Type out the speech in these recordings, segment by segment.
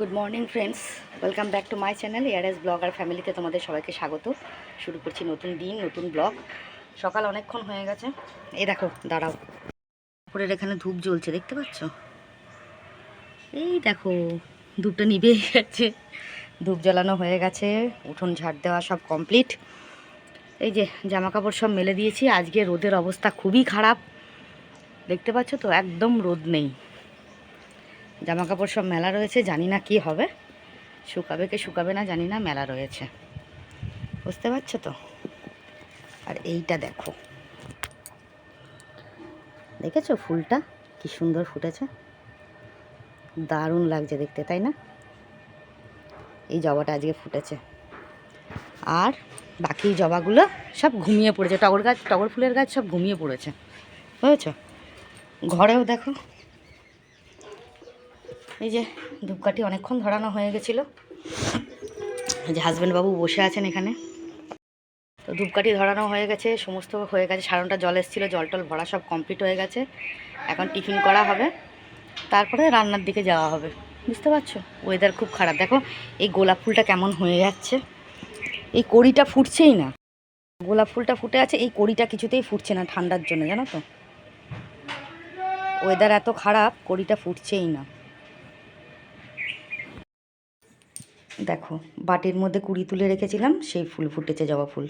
Good morning friends welcome back to my channel এয়ারএস blog আর ফ্যামিলিতে তোমাদের সবাইকে স্বাগত। শুরু করছি নতুন দিন, নতুন ব্লগ। সকাল অনেকক্ষণ হয়ে গেছে। এই দেখো, দাঁড়াও। উপরের এখানে ধূপ জ্বলছে, দেখতে পাচ্ছ? এই দেখো, ধূপটা নিভে গেছে। ধূপ জ্বালানো হয়ে গেছে, উঠোন ঝাড় দেওয়া সব কমপ্লিট এই যে জামা কাপড় সব মেলে দিয়েছি। আজকে রোদের অবস্থা খুবই খারাপ। দেখতে পাচ্ছ তো, একদম রোদ নেই। জামা কাপড় সব মেলা রয়েছে, জানি না কি হবে। শুকাবে কি শুকাবে না জানি না, মেলা রয়েছে। বুঝতে পারছ তো? আর এইটা দেখো। দেখেছ ফুলটা? কি সুন্দর ফুটেছে। দারুণ লাগছে দেখতে, তাই না? এই জবাটা আজকে ফুটেছে। আর বাকি জবাগুলো সব ঘুমিয়ে পড়েছে। টগর গাছ, টগর ফুলের গাছ সব ঘুমিয়ে পড়েছে। বুঝেছ? ঘরেও দেখো। এই যে ধূপকাঠি অনেকক্ষণ ধরানো হয়ে গেছিল। যে হাজব্যান্ডবাবু বসে আছেন এখানে। তো ধূপকাঠি ধরানো হয়ে গেছে, সমস্ত হয়ে গেছে সারনটা জল এসেছিল জল টল ভরা সব কমপ্লিট হয়ে গেছে। এখন টিফিন করা হবে, তারপরে রান্নার দিকে যাওয়া হবে। বুঝতে পারছ? ওয়েদার খুব খারাপ। দেখো, এই গোলাপ ফুলটা কেমন হয়ে যাচ্ছে। এই কড়িটা ফুটছেই না। গোলাপ ফুলটা ফুটে আছে, এই কড়িটা কিছুতেই ফুটছে না ঠান্ডার জন্য, জানো তো? ওয়েদার এত খারাপ, কড়িটা ফুটছেই না। দেখো, বাটির মধ্যে কুড়ি তুলে রেখেছিলাম, সেই ফুল ফুটেছে জবা ফুল।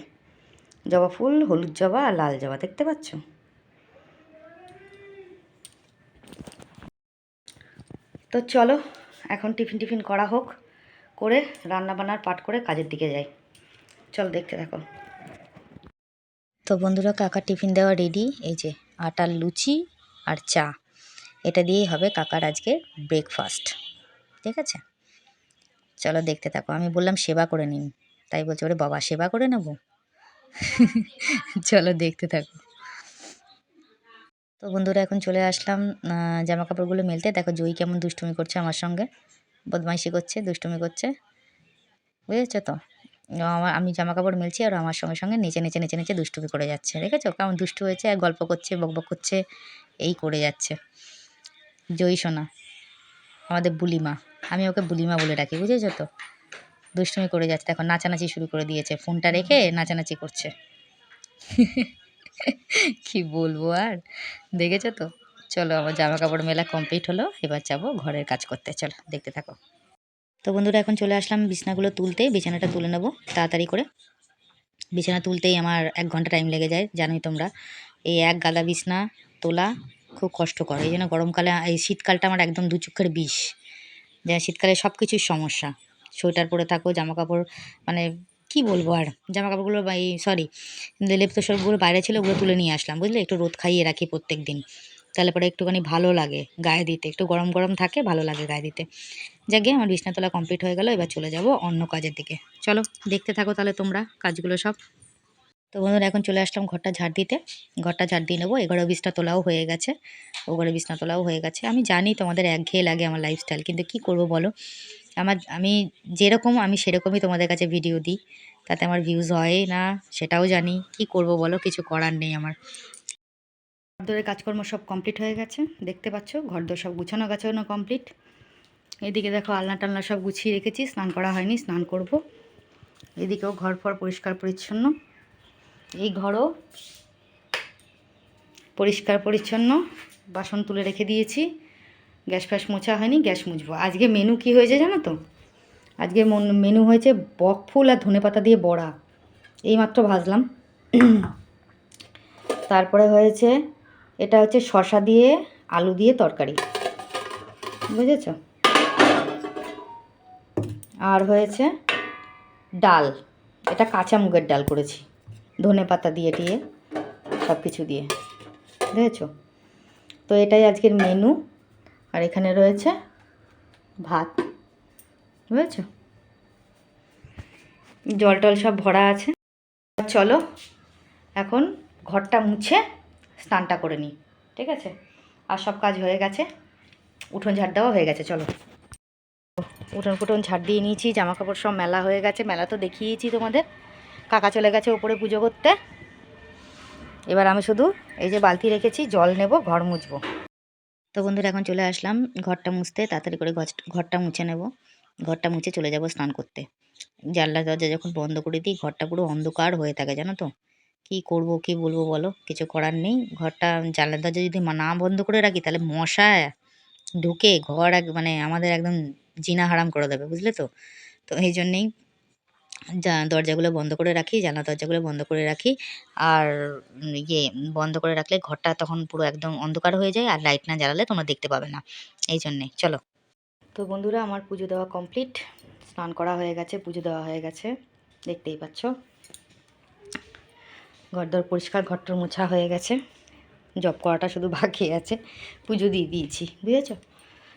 জবা ফুল, হলুদ জবা আর লাল জবা, দেখতে পাচ্ছ? তো চলো, এখন টিফিন টিফিন করা হোক, করে রান্না বান্নার পাট করে কাজের দিকে যাই। চল দেখতে থাকো। তো বন্ধুরা, কাকার টিফিন দেওয়া রেডি, এই যে আটার লুচি আর চা। এটা দিয়েই হবে কাকার আজকে ব্রেকফাস্ট। ঠিক আছে? চলো দেখতে থাকো। আমি বললাম, সেবা করে নিন। তাই বলছে, ওরে বাবা, সেবা করে নেব? চলো দেখতে থাকো। তো বন্ধুরা, এখন চলে আসলাম জামা কাপড়গুলো মেলতে। দেখো, জয়ী কেমন দুষ্টুমি করছে আমার সঙ্গে। বদমাইশি করছে, দুষ্টুমি করছে। বুঝেছ তো? আমার, আমি জামা কাপড় মেলছি আর আমার সঙ্গে সঙ্গে নিচে নিচে নিচে নিচে দুষ্টুমি করে যাচ্ছে। দেখেছ? কেমন দুষ্টু হয়েছে, আর গল্প করছে বকবক করছে, এই করে যাচ্ছে। জয়ী সোনা, আমাদের বুলিমা। আমি ওকে বুলিমা বলে ডাকি, বুঝেছ তো? দুষ্টুমি করে যাচ্ছে। এখন নাচানাচি শুরু করে দিয়েছে। ফোনটা রেখে নাচানাচি করছে। কি বলব আর? দেখেছ তো? চলো, আমার জামা কাপড় মেলা কমপ্লিট হলো। এবার যাব ঘরের কাজ করতে। চলো, দেখতে থাকো। তো বন্ধুরা, এখন চলে আসলাম বিছনাগুলো তুলতে। বিছানাটা তুলে নেব তাড়াতাড়ি করে। বিছানা তুলতেই আমার এক ঘণ্টা টাইম লেগে যায়, জানোই তোমরা। এই এক গাদা বিছনা তোলা খুব কষ্টকর। এই জন্য গরমকালে, এই শীতকালটা আমার একদম দু চোখের বিষ। যা শীতকালে সব কিছুর সমস্যা। সোয়েটার পরে থাকো জামা কাপড় মানে কি বলব আর? জামা কাপড়গুলো বা এই সরি লেপ তো সবগুলো বাইরে ছিল ওগুলো তুলে নিয়ে আসলাম, বুঝলে? একটু রোদ খাইয়ে রাখি প্রত্যেক দিন তাহলে পরে একটুখানি ভালো লাগে গায়ে দিতে। একটু গরম গরম থাকে, ভালো লাগে গায়ে দিতে। যাকে আমার বিছনাতলা কমপ্লিট হয়ে গেল, এবার চলে যাব অন্য কাজের দিকে। চলো, দেখতে থাকো তাহলে তোমরা, কাজগুলো সব। তো বন্ধুরা, এখন চলে আসলাম ঘরটা ঝাড় দিতে। ঘরটা ঝাড় দিয়ে নেব। এঘরে বিছনা তোলাও হয়ে গেছে। ও ঘরে বিছনা তোলাও হয়ে গেছে। আমি জানি তোমাদের একঘেয়ে লাগে আমার লাইফস্টাইল কিন্তু কি করব বলো? আমার, আমি যেরকম, আমি সেরকমই তোমাদের কাছে ভিডিও দিই। তাতে আমার ভিউজ হয় না, সেটাও জানি। কি করব বলো? কিছু করার নেই আমার। ঘরদোরের কাজকর্ম সব কমপ্লিট হয়ে গেছে। দেখতে পাচ্ছ, ঘরদোর সব গুছানো গাছানো কমপ্লিট এদিকে দেখো, আলনা টালনা সব গুছিয়ে রেখেছি। স্নান করা হয়নি, স্নান করব। এদিকেও ঘর ফর পরিষ্কার পরিচ্ছন্ন। এই ঘরও পরিষ্কার পরিচ্ছন্ন, বাসন তুলে রেখে দিয়েছি। গ্যাস ফ্যাস মোছা হয়নি, গ্যাস মুছবো। আজকে মেনু কি হয়েছে জানো তো? আজকে মন- হয়েছে বক ফুল আর ধনেপাতা দিয়ে বড়া। এইমাত্র ভাজলাম। তারপরে হয়েছে, এটা হচ্ছে শশা দিয়ে আলু দিয়ে তরকারি। বুঝেছ? আর হয়েছে ডাল। এটা কাঁচা মুগের ডাল করেছি। ধনে পাতা দিয়ে দিয়ে সব কিছু দিয়ে। বুঝেছ তো এটাই আজকের মেনু আর এখানে রয়েছে ভাত। বুঝেছ? জল টল সব ভরা আছে। চলো, এখন ঘরটা মুছে স্নানটা করে নিই। ঠিক আছে? আর সব কাজ হয়ে গেছে। উঠোন ঝাড় দেওয়া হয়ে গেছে, চলো। উঠোন ফুটন ঝাড় দিয়ে নিয়েছি জামা কাপড় সব মেলা হয়ে গেছে। মেলা তো দেখিয়েছি তোমাদের। কাকা চলে গেছে ওপরে পুজো করতে। এবার আমি শুধু এই যে বালতি রেখেছি, জল নেব, ঘর মুছবো। তো বন্ধুরা, এখন চলে আসলাম ঘরটা মুছতে, তাড়াতাড়ি করে ঘর- ঘরটা মুছে নেব। ঘরটা মুছে চলে যাব স্নান করতে। জানলা দরজা যখন বন্ধ করে দিই, ঘরটা পুরো অন্ধকার হয়ে থাকে, জানো তো। কি করব, কি বলব বলো? কিছু করার নেই। ঘরটা জানলা দরজা যদি না বন্ধ করে রাখি, তাহলে মশা ঢুকে ঘর এক মানে আমাদের একদম জিনা হারাম করে দেবে, বুঝলে তো? তো এই জন্যেই দরজাগুলো বন্ধ করে রাখি জানলা দরজাগুলো বন্ধ করে রাখি। আর ইয়ে বন্ধ করে রাখলে ঘরটা তখন পুরো একদম অন্ধকার হয়ে যায় আর লাইট না জ্বালালে তোমরা দেখতে পাবে না। এই জন্যে, চলো। তো বন্ধুরা, আমার পুজো দেওয়া কমপ্লিট। স্নান করা হয়ে গেছে, পুজো দেওয়া হয়ে গেছে। দেখতেই পাচ্ছ। ঘরদর পরিষ্কার, ঘরটর মোছা হয়ে গেছে। জব করাটা শুধু বাকি আছে। পুজো দিয়ে দিয়েছি, বুঝেছ?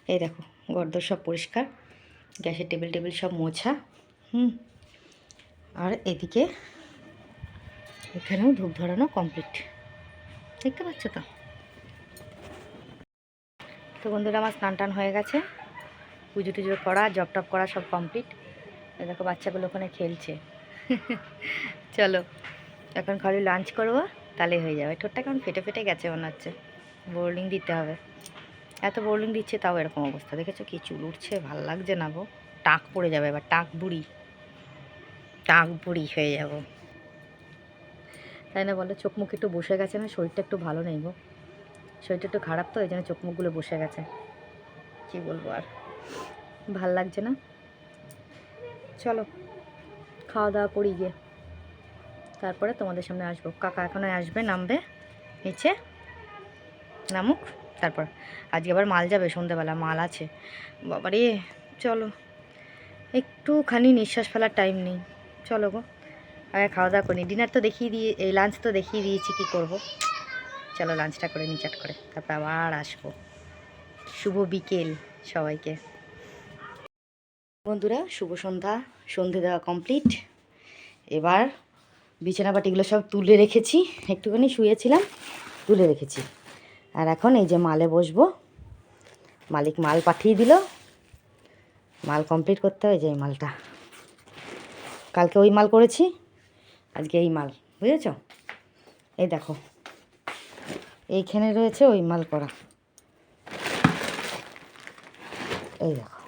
এই দেখো, ঘরদর সব পরিষ্কার। গ্যাসের টেবিল টেবিল সব মোছা, হুম? আর এদিকে এখানেও ধূপ ধরানো কমপ্লিট দেখতে পাচ্ছ তো? তো বন্ধুরা, আমার স্নান টান হয়ে গেছে। পুজো টুজো করা জব টপ করা সব কমপ্লিট দেখো, বাচ্চাগুলো ওখানে খেলছে। চলো, এখন খালি লাঞ্চ করব, তাহলে হয়ে যাবে। ঠোঁটটা কেমন ফেটে ফেটে গেছে মনে হচ্ছে। বোর্ডিং দিতে হবে। এত বোর্ডিং দিচ্ছে, তাও এরকম অবস্থা। দেখেছ কি চুল উঠছে? ভালো লাগছে না গো। টাক পড়ে যাবে, এবার টাক বুড়ি। টাক বুড়ি হয়ে যাব। তাই না বলো? চোখ মুখ একটু বসে গেছে না? শরীরটা একটু ভালো নেই গো। শরীরটা একটু খারাপ তো ওই জন্য চোখ মুখগুলো বসে গেছে। কি বলব আর? ভালো লাগছে না? চলো খাওয়া দাওয়া করি গিয়ে। তারপরে তোমাদের সামনে আসব। কাকা এখনও আসবে নামবে নিচে। নামুক তারপর। আজকে আবার মাল যাবে সন্ধ্যেবেলা মাল আছে। বাবারে চলো। একটুখানি নিঃশ্বাস ফেলার টাইম নেই। চলো গো, আগে খাওয়া দাওয়া করি। ডিনার তো দেখিয়ে দিয়ে, এই লাঞ্চ তো দেখিয়ে দিয়েছি, কি করব? চলো লাঞ্চটা করে নি চাট করে। তারপর আবার আসব। শুভ বিকেল সবাইকে। বন্ধুরা, শুভ সন্ধ্যা, সন্ধে দেওয়া কমপ্লিট এবার বিছানা পাটিগুলো সব তুলে রেখেছি। একটুখানি শুয়েছিলাম, তুলে রেখেছি। আর এখন এই যে মালে বসবো। মালিক মাল পাঠিয়ে দিল। মাল কমপ্লিট করতে হয় যে মালটা। কালকে ওই মাল করেছি, আজকে এই মাল, বুঝেছ? এই দেখো, এইখানে রয়েছে ওই মাল করা। এই দেখো।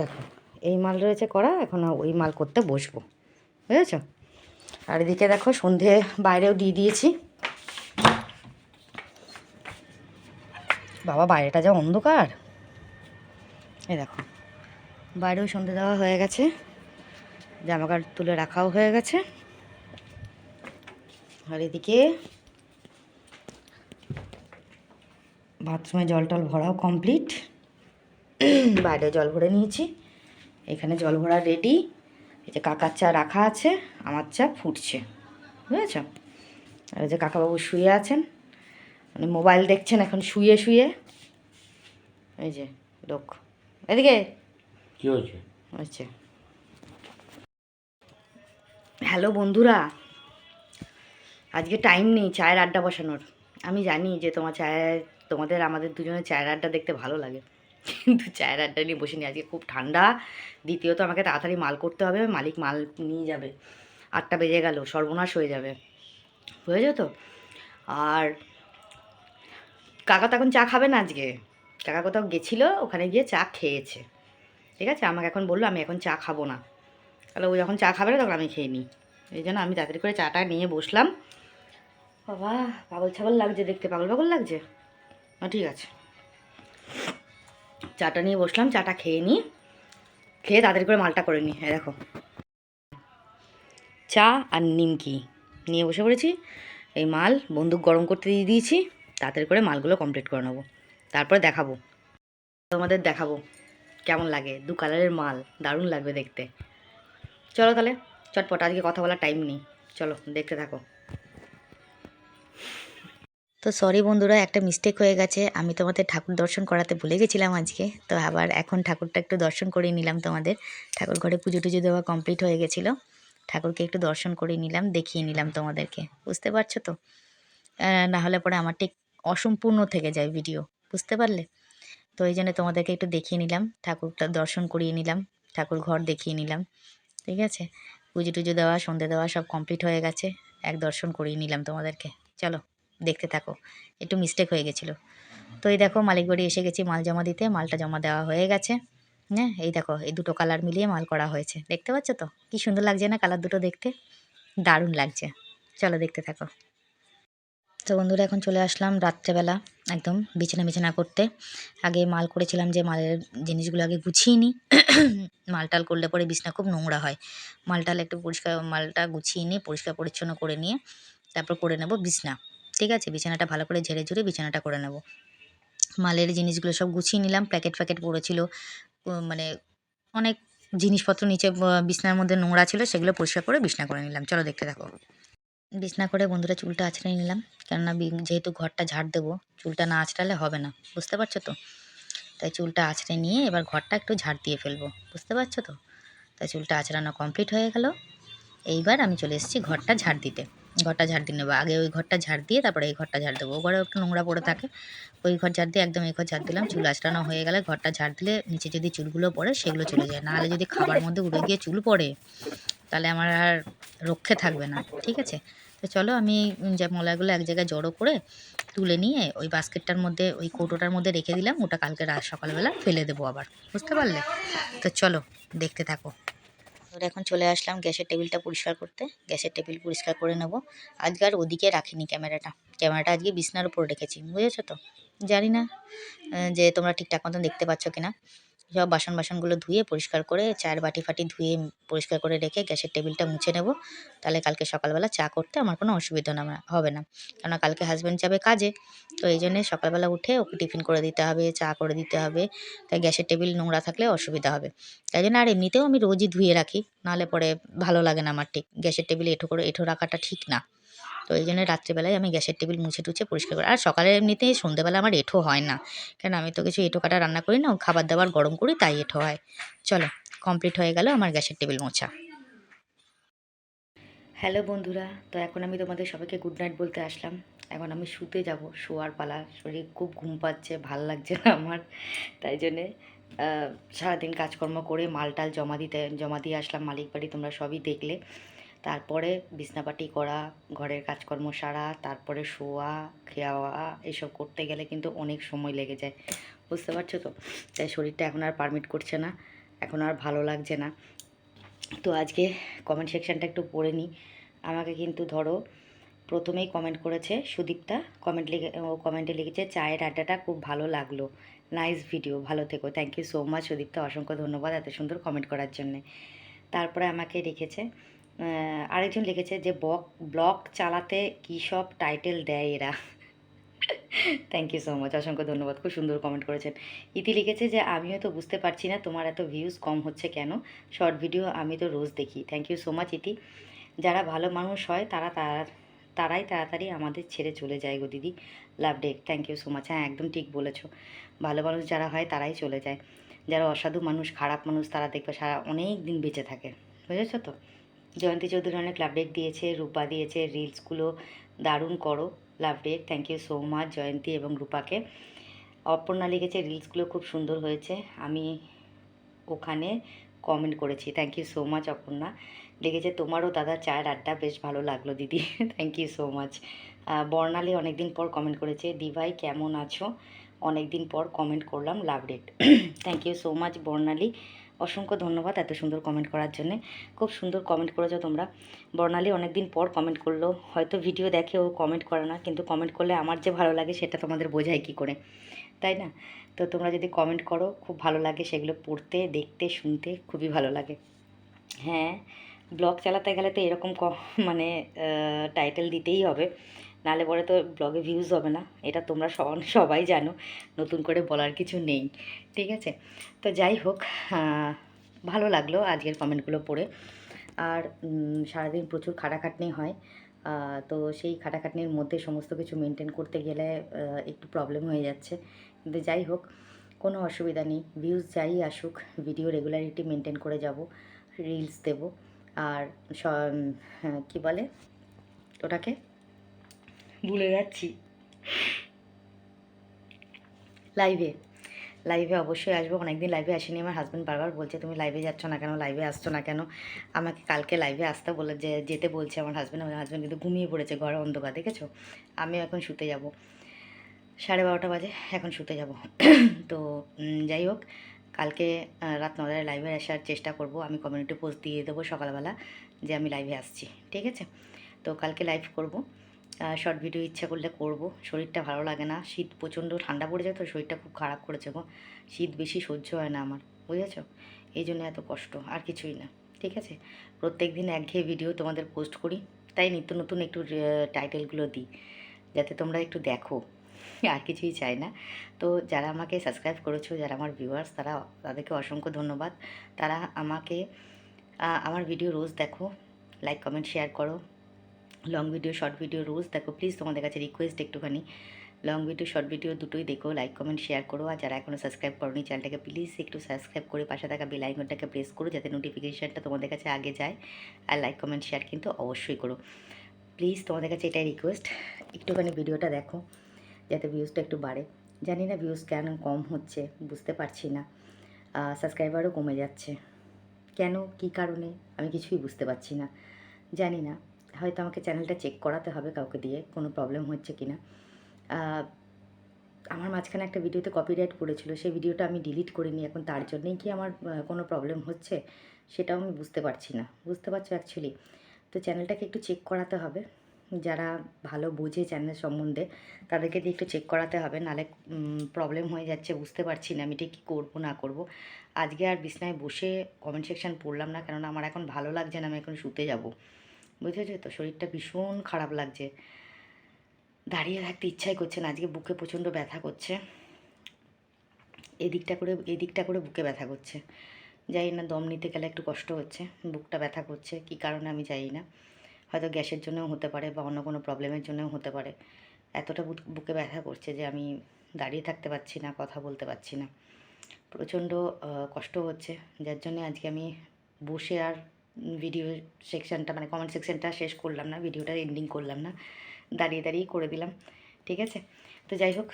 দেখো, এই মাল রয়েছে করা, এখন ওই মাল করতে বসবো, বুঝেছ? আর এদিকে দেখো, সন্ধে বাইরেও দিয়ে দিয়েছি। বাবা, বাইরেটা যা অন্ধকার। এই দেখো। বাইরেও সন্ধে দেওয়া হয়ে গেছে। জামা কাপড় তুলে রাখাও হয়ে গেছে। আর এদিকে বাথরুমে জল টল ভরাও কমপ্লিট। বাইরে জল ভরে নিয়েছি। এখানে জল ভরা রেডি। এই যে কাকার চা রাখা আছে, আমার চা ফুটছে। বুঝেছ? আর যে কাকাবাবু শুয়ে আছেন। মানে মোবাইল দেখছেন এখন শুয়ে শুয়ে। এই যে লোক এদিকে? কি হয়েছে? আচ্ছা। হ্যালো বন্ধুরা আজকে টাইম নেই চায়ের আড্ডা বসানোর। আমি জানি যে তোমার চায়ের তোমাদের আমাদের দুজনের চায়ের আড্ডা দেখতে ভালো লাগে। কিন্তু চায়ের আড্ডা নিয়ে বসে আজকে খুব ঠান্ডা। দ্বিতীয়ত আমাকে তাড়াতাড়ি মাল করতে হবে মালিক মাল নিয়ে যাবে। আটটা বেজে গেল সর্বনাশ হয়ে যাবে। বুঝেছ তো? আর কাকা তো এখন চা খাবে না আজকে? কাকা কোথাও গেছিল, ওখানে গিয়ে চা খেয়েছে। ঠিক আছে? আমাকে এখন বলল, আমি এখন চা খাব না। তাহলে ও যখন চা খাবে না, তখন আমি খেয়ে নিই। এই জন্য আমি তাড়াতাড়ি করে চাটা নিয়ে বসলাম। বাবা, পাগল ছাগল লাগছে দেখতে, পাগল পাগল লাগছে? না, ঠিক আছে। চাটা নিয়ে বসলাম, চাটা খেয়ে নিই। খেয়ে তাড়াতাড়ি করে মালটা করে নিই। দেখো। চা আর নিমকি নিয়ে বসে পড়েছি। এই মাল বন্দুক গরম করতে দিয়ে দিয়েছি। তাড়াতাড়ি করে মালগুলো কমপ্লিট করে নেব। তারপরে দেখাবো। তোমাদের দেখাবো। কেমন লাগে? দু কালারের মাল। দারুণ লাগবে দেখতে। চলো তাহলে, চটপট। আজকে কথা বলার টাইম নেই। চলো, দেখতে থাকো। তো সরি বন্ধুরা, একটা মিস্টেক হয়ে গেছে। আমি তোমাদের ঠাকুর দর্শন করাতে ভুলে গেছিলাম আজকে। তো আবার এখন ঠাকুরটা একটু দর্শন করে নিলাম তোমাদের। ঠাকুর ঘরে পুজো টুজো দেওয়া কমপ্লিট হয়ে গেছিল। ঠাকুরকে একটু দর্শন করে নিলাম, দেখিয়ে নিলাম তোমাদেরকে। বুঝতে পারছ তো? না হলে পরে আমার ঠিক অসম্পূর্ণ থেকে যায় ভিডিও বুঝতে পারলে? তো এই জন্য তোমাদেরকে একটু দেখিয়ে নিলাম, ঠাকুরটা দর্শন করিয়ে নিলাম, ঠাকুর ঘর দেখিয়ে নিলাম, ঠিক আছে? পুজো টুজো দেওয়া, সন্ধে দেওয়া সব কমপ্লিট হয়ে গেছে, এক দর্শন করিয়ে নিলাম তোমাদেরকে। চলো, দেখতে থাকো, একটু মিস্টেক হয়ে গেছিল। তো এই দেখো, মালিক বাড়ি এসে গেছি, মাল জমা দিতে, মালটা জমা দেওয়া হয়ে গেছে হ্যাঁ? এই দেখো, এই দুটো কালার মিলিয়ে মাল করা হয়েছে, দেখতে পাচ্ছ তো? কি সুন্দর লাগছে না কালার দুটো দেখতে? দারুণ লাগছে। চলো দেখতে থাকো। তো বন্ধুরা, এখন চলে আসলাম রাত্রেবেলা একদম বিছানা বিছানা করতে। আগে মাল করেছিলাম যে মালের জিনিসগুলো আগে গুছিয়ে নিই। মালটাল করলে পরে বিছনা খুব নোংরা হয়। মালটাল একটু পরিষ্কার, মালটা গুছিয়ে নিয়ে পরিষ্কার পরিচ্ছন্ন করে নিয়ে তারপর করে নেব বিছনা। ঠিক আছে? বিছানাটা ভালো করে ঝেড়ে ঝুড়ে বিছানাটা করে নেব। মালের জিনিসগুলো সব গুছিয়ে নিলাম। প্যাকেট প্যাকেট পড়েছিল। মানে অনেক জিনিসপত্র নিচে বিছনার মধ্যে নোংরা ছিল, সেগুলো পরিষ্কার করে বিছনা করে নিলাম। চলো দেখতে থাকো। বিছনা করে বন্ধুরা চুলটা আঁচড়ে নিলাম। কেননা যেহেতু ঘরটা ঝাড় দেবো, চুলটা না আঁচড়ালে হবে না। বুঝতে পারছ তো? তাই চুলটা আঁচড়ে নিয়ে এবার ঘরটা একটু ঝাড় দিয়ে ফেলব। বুঝতে পারছ তো? তাই চুলটা আঁচড়ানো কমপ্লিট হয়ে গেল। এইবার আমি চলে এসেছি ঘরটা ঝাড় দিতে। ঘরটা ঝাড় দিয়ে নেব। আগে ওই ঘরটা ঝাড় দিয়ে তারপরে এই ঘরটা ঝাড় দেবো। ঘরে একটু নোংরা পড়ে থাকে। ওই ঘর ঝাড় দিয়ে একদম এই ঘর ঝাড় দিলাম। চুল আঁচড়ানো হয়ে গেলে ঘরটা ঝাড় দিলে নিচে যদি চুলগুলো পড়ে সেগুলো চলে যায়। নাহলে যদি খাবার মধ্যে উড়ে গিয়ে চুল পড়ে, তাহলে আমার আর রক্ষে থাকবে না। ঠিক আছে? তো চলো আমি যে মলাগুলো এক জায়গায় জড়ো করে তুলে নিয়ে ওই বাস্কেটটার মধ্যে, ওই কৌটোটার মধ্যে রেখে দিলাম। ওটা কালকে রাত সকালবেলা ফেলে দেবো আবার। বুঝতে পারলে? তো চলো, দেখতে থাকো। এখন চলে আসলাম গ্যাসের টেবিলটা পরিষ্কার করতে। গ্যাসের টেবিল পরিষ্কার করে নেব। আজকে আর ওদিকে রাখিনি ক্যামেরাটা। ক্যামেরাটা আজকে বিছনার উপর রেখেছি, বুঝেছ তো? জানি না যে তোমরা ঠিকঠাক মতন দেখতে পাচ্ছ কিনা। সব বাসন বাসনগুলো ধুয়ে পরিষ্কার করে চায়ের বাটি ফাটি ধুয়ে পরিষ্কার করে রেখে গ্যাসের টেবিলটা মুছে নেব। তাহলে কালকে সকালবেলা চা করতে আমার কোনো অসুবিধা না হবে না। কেননা কালকে হাজব্যান্ড যাবে কাজে, তো এই জন্যে সকালবেলা উঠে ওকে টিফিন করে দিতে হবে, চা করে দিতে হবে। তাই গ্যাসের টেবিল নোংরা থাকলে অসুবিধা হবে। তাই জন্য আর এমনিতেও আমি রোজই ধুয়ে রাখি, নাহলে পরে ভালো লাগে না আমার ঠিক, গ্যাসের টেবিলে এঁঠো করে, এঁঠো রাখাটা ঠিক না। তো এই জন্য রাত্রিবেলায় আমি গ্যাসের টেবিল মুছে টুছে পরিষ্কার করি, আর সকালে এমনিতেই সন্ধ্যেবেলা আমার এঁঠো হয় না। কেন আমি তো কিছু এঁঠো কাটা রান্না করি না খাবার দাবার গরম করি তাই এঁঠো হয়। চলো কমপ্লিট হয়ে গেল আমার গ্যাসের টেবিল মোছা। হ্যালো বন্ধুরা, তো এখন আমি তোমাদের সবাইকে গুড নাইট বলতে আসলাম। এখন আমি শুতে যাব, শোয়ার পালা। শরীর খুব ঘুম পাচ্ছে, ভালো লাগছে না আমার। তাই জন্যে সারাদিন কাজকর্ম করে মালটাল জমা দিতে, জমা দিয়ে আসলাম, মালিক বাড়ি তোমরা সবই দেখলে। তারপরে বিছনাপাটি করা ঘরের কাজকর্ম সারা তারপরে শোয়া খাওয়া এসব করতে গেলে কিন্তু অনেক সময় লেগে যায়। বুঝতে পারছ তো? তাই শরীরটা এখন আর পারমিট করছে না এখন আর ভালো লাগছে না। তো আজকে কমেন্ট সেকশানটা একটু পড়ে নিই আমাকে কিন্তু ধরো প্রথমেই কমেন্ট করেছে সুদীপ্তা কমেন্ট লিখে ও কমেন্টে লিখেছে চায়ের আড্ডাটা খুব ভালো লাগল। নাইস ভিডিও ভালো থেকো। Thank you so much Sudipta অসংখ্য ধন্যবাদ এত সুন্দর কমেন্ট করার জন্যে। তারপরে আমাকে আহ, আরেকজন লিখেছে যে বক ব্লগ চালাতে কী সব টাইটেল দেয় এরা? থ্যাংক ইউ সো মাচ অসংখ্য ধন্যবাদ, খুব সুন্দর কমেন্ট করেছেন। ইতি লিখেছে যে আমিও তো বুঝতে পারছি না তোমার এত ভিউজ কম হচ্ছে কেন? শর্ট ভিডিও আমি তো রোজ দেখি। থ্যাংক ইউ সো মাচ ইতি। যারা ভালো মানুষ হয়, তারা তারা তারাই তাড়াতাড়ি আমাদের ছেড়ে চলে যায় গো দিদি। লাভ ডে থ্যাংক ইউ সো মাচ হ্যাঁ একদম ঠিক বলেছ। ভালো মানুষ যারা হয়, তারাই চলে যায়। যারা অসাধু মানুষ, খারাপ মানুষ, তারা দেখবে সারা অনেক দিন বেঁচে থাকে। বুঝেছ তো? জয়ন্তী চৌধুরী অনেক লাভ ডেট দিয়েছে, রূপা দিয়েছে রিলসগুলো দারুণ করো love date thank you so much Jayanti এবং রূপাকে। অপর্ণা লিখেছে রিলসগুলো খুব সুন্দর হয়েছে, আমি ওখানে কমেন্ট করেছি thank you so much Aparna. লিখেছে, তোমারও দাদা চায়ের আড্ডা বেশ ভালো লাগল দিদি thank you so much Barnali অনেকদিন পর কমেন্ট করেছে, দিভাই কেমন আছো? অনেকদিন পর কমেন্ট করলাম love rate thank you so much Barnali. অসংখ্য ধন্যবাদ এত সুন্দর কমেন্ট করার জন্য। খুব সুন্দর কমেন্ট করেছ তোমরা। বর্ণালী অনেকদিন পর কমেন্ট করল। হয়তো ভিডিও দেখে ও কমেন্ট করে না, কিন্তু কমেন্ট করলে আমার যে ভালো লাগে সেটা তোমাদের বোঝায় কী করে। তাই না? তো তোমরা যদি কমেন্ট করো, খুব ভালো লাগে সেগুলো পড়তে, দেখতে, শুনতে, খুবই ভালো লাগে। হ্যাঁ ব্লগ চালাতে গেলে তো এরকম মানে টাইটেল দিতেই হবে। নাহলে পরে তো ব্লগে ভিউজ হবে না। এটা তোমরা সব- সবাই জানো নতুন করে বলার কিছু নেই। ঠিক আছে? তো যাই হোক ভালো লাগল আজকের কমেন্টগুলো পড়ে। আর সারাদিন প্রচুর খাটাখাটনি হয়। তো সেই খাটাখাটনির মধ্যে সমস্ত কিছু মেনটেন করতে গেলে একটু প্রবলেম হয়ে যাচ্ছে। কিন্তু যাই হোক কোনো অসুবিধা নেই। ভিউজ যাই আসুক ভিডিও রেগুলারিটি মেনটেন করে যাব রিলস দেব। আর হ্যাঁ, কী বলে? ওটাকে ভুলে যাচ্ছি। লাইভে লাইভে অবশ্যই আসব, অনেকদিন লাইভে আসিনি। আমার হাজব্যান্ড বারবার বলছে, তুমি লাইভে যাচ্ছ না কেন? লাইভে আসছো না কেন? আমাকে কালকে লাইভে আসতে বলে, যে, যেতে বলছে আমার হাজব্যান্ড আমার হাজব্যান্ড কিন্তু ঘুমিয়ে পড়েছে, ঘরে অন্ধকার, দেখেছ? আমিও এখন শুতে যাব। সাড়ে বারোটা বাজে, এখন শুতে যাব। তো যাই হোক, কালকে রাত নটায় লাইভে আসার চেষ্টা করব। আমি কমিউনিটি পোস্ট দিয়ে দেবো সকালবেলা, যে আমি লাইভে আসছি, ঠিক আছে? তো কালকে লাইভ করব। শর্ট ভিডিও ইচ্ছা করলে করব। শরীরটা ভালো লাগে না। শীত প্রচণ্ড ঠান্ডা পড়ে যায় তো শরীরটা খুব খারাপ করেছে গো। শীত বেশি সহ্য হয় না আমার, বুঝেছ? এই জন্য এত কষ্ট, আর কিছুই না, ঠিক আছে? প্রত্যেক দিন একঘেয়ে ভিডিও তোমাদের পোস্ট করি, তাই নিত্য নতুন একটু টাইটেলগুলো দিই, যাতে তোমরা একটু দেখো, আর কিছুই চাই না। তো যারা আমাকে সাবস্ক্রাইব করেছ, যারা আমার ভিউয়ার্স তারা, তাদেরকে অসংখ্য ধন্যবাদ। তারা আমাকে আমার ভিডিও রোজ দেখো লাইক কমেন্ট শেয়ার করো। লং ভিডিও শর্ট ভিডিও রোজ দেখো প্লিজ তোমাদের কাছে রিকোয়েস্ট একটুখানি। লং ভিডিও শর্ট ভিডিও দুটোই দেখো লাইক কমেন্ট শেয়ার করো। আর যারা এখনও সাবস্ক্রাইব করোনি চ্যানেলটাকে প্লিজ একটু সাবস্ক্রাইব করে পাশে থাকা বেল আইকনটাকে প্রেস করো, যাতে নোটিফিকেশানটা তোমাদের কাছে আগে যায়। আর লাইক কমেন্ট শেয়ার কিন্তু অবশ্যই করো। প্লিজ তোমাদের কাছে এটাই রিকোয়েস্ট একটুখানি ভিডিওটা দেখো, যাতে ভিউজটা একটু বাড়ে। জানি না ভিউজ কেন কম হচ্ছে, বুঝতে পারছি না। সাবস্ক্রাইবারও কমে যাচ্ছে। কেন? কী কারণে? আমি কিছুই বুঝতে পারছি না। জানি না। হয়তো আমাকে চ্যানেলটা চেক করাতে হবে কাউকে দিয়ে, কোনো প্রবলেম হচ্ছে কি না। আমার মাঝখানে একটা ভিডিওতে কপিরাইট পড়েছিল, সেই ভিডিওটা আমি ডিলিট করিনি, এখন তার জন্যই কি আমার কোনো প্রবলেম হচ্ছে সেটাও আমি বুঝতে পারছি না। বুঝতে পারছ অ্যাকচুয়ালি তো চ্যানেলটাকে একটু চেক করাতে হবে, যারা ভালো বোঝে চ্যানেল সম্বন্ধে, তাদেরকে দিয়ে একটু চেক করাতে হবে নাহলে প্রবলেম হয়ে যাচ্ছে, বুঝতে পারছি না আমি ঠিক কী করব, না করব। আজকে আর বিছনায় বসে কমেন্ট সেকশন পড়লাম না, কেননা আমার এখন ভালো লাগছে না, আমি এখন শুতে যাব। বুঝেছ তো? শরীরটা ভীষণ খারাপ লাগছে। দাঁড়িয়ে থাকতে ইচ্ছাই করছে না। আজকে বুকে প্রচণ্ড ব্যথা করছে। এদিকটা করে এদিকটা করে বুকে ব্যথা করছে। জানি না, দম নিতে গেলে একটু কষ্ট হচ্ছে। বুকটা ব্যথা করছে। কী কারণে আমি জানি না। হয়তো গ্যাসের জন্যও হতে পারে বা অন্য কোনো প্রবলেমের জন্যও হতে পারে। এতটা বুকে ব্যথা করছে যে আমি দাঁড়িয়ে থাকতে পারছি না, কথা বলতে পারছি না। প্রচণ্ড কষ্ট হচ্ছে। যার জন্য আজকে আমি বসে আর ভিডিও সেকশনটা মানে কমেন্ট সেকশনটা শেষ করলাম না ভিডিওটা এন্ডিং করলাম না, দাঁড়িয়ে দাঁড়িয়েই করে দিলাম, ঠিক আছে? তো যাই হোক,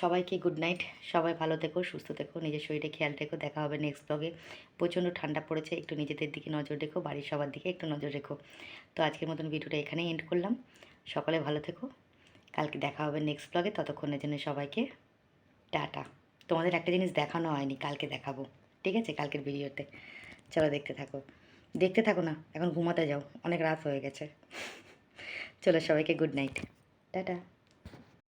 সবাইকে গুড নাইট সবাই ভালো থেকো, সুস্থ থেকো, নিজের শরীরে খেয়াল রেখো, দেখা হবে নেক্সট ব্লগে প্রচণ্ড ঠান্ডা পড়েছে, একটু নিজেদের দিকে নজর রেখো, বাড়ির সবার দিকে একটু নজর রেখো। তো আজকের মতন ভিডিওটা এখানেই এন্ড করলাম। সকলে ভালো থেকো, কালকে দেখা হবে নেক্সট ব্লগে ততক্ষণের জন্য সবাইকে টাটা। তোমাদের একটা জিনিস দেখানো হয়নি, কালকে দেখাবো, ঠিক আছে? কালকের ভিডিওতে। চলো দেখতে থাকো। দেখতে থাকো না, এখন ঘুমাতে যাও, অনেক রাত হয়ে গেছে। চলো সবাইকে গুড নাইট টাটা।